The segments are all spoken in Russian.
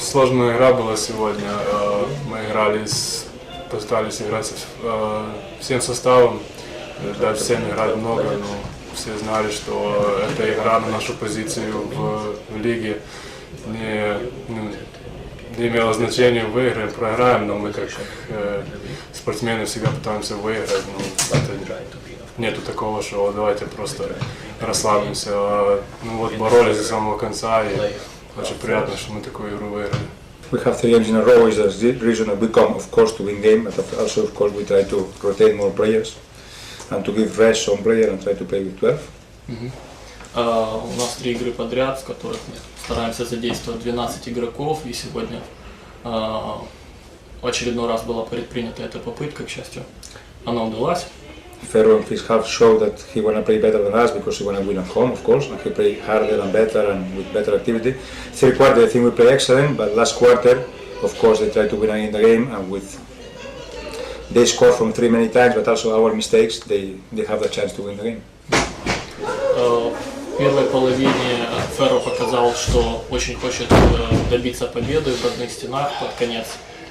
Сложная игра была сегодня. Э, Мы играли с, пытались играть э, всем составом, Э, дать всем играть много, но все знали, что эта игра на нашу позицию в, в лиге не, ну, не имела значения, выиграем, проиграем, но мы как э, спортсмены всегда пытаемся выиграть. Ну, это нету такого, что давайте просто расслабимся. А, Ну вот боролись до самого конца и очень приятно, что мы такую игру выиграли. We have three games in a row. Is the reason that we come, of course, to win game, but also, of course, we try to rotate more players and to give rest some player and try to play with 12. А, У нас три игры подряд, в которых мы стараемся задействовать 12 игроков, и сегодня в очередной раз была предпринята эта попытка, к счастью, она удалась. Ferro in his half showed that he wanna play better than us because he wanna win at home, of course, and he play harder and better and with better activity. Third quarter, I think we play excellent, but last quarter, of course, they try to win in the game and with they score from three many times, but also our mistakes, they, they have the chance to win the game. Э, В первой половине Ферро показал, что очень хочет э, добиться победы в родных стенах под конец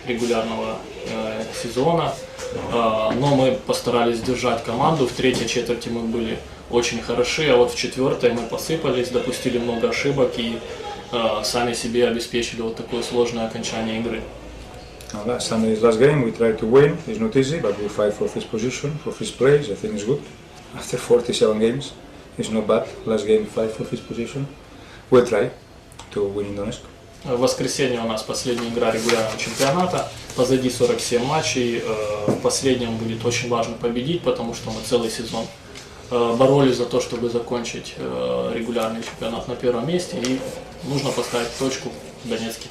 регулярного э, сезона. Э, Но мы постарались держать команду. В третьей четверти мы были очень хороши, а вот в четвертой мы посыпались, допустили много ошибок и э, сами себе обеспечили вот такое сложное окончание игры. Now, last Sunday's last game, we tried to win. It's not easy, but we fight for first position, for first place. I think it's good. After 47 games, it's not bad. Last game, fight for first position. We'll try to win in Donetsk. В воскресенье у нас последняя игра регулярного чемпионата. Позади 47 матчей. Э, В последнем будет очень важно победить, потому что мы целый сезон э, боролись за то, чтобы закончить э, регулярный чемпионат на первом месте. И нужно поставить точку в Донецке.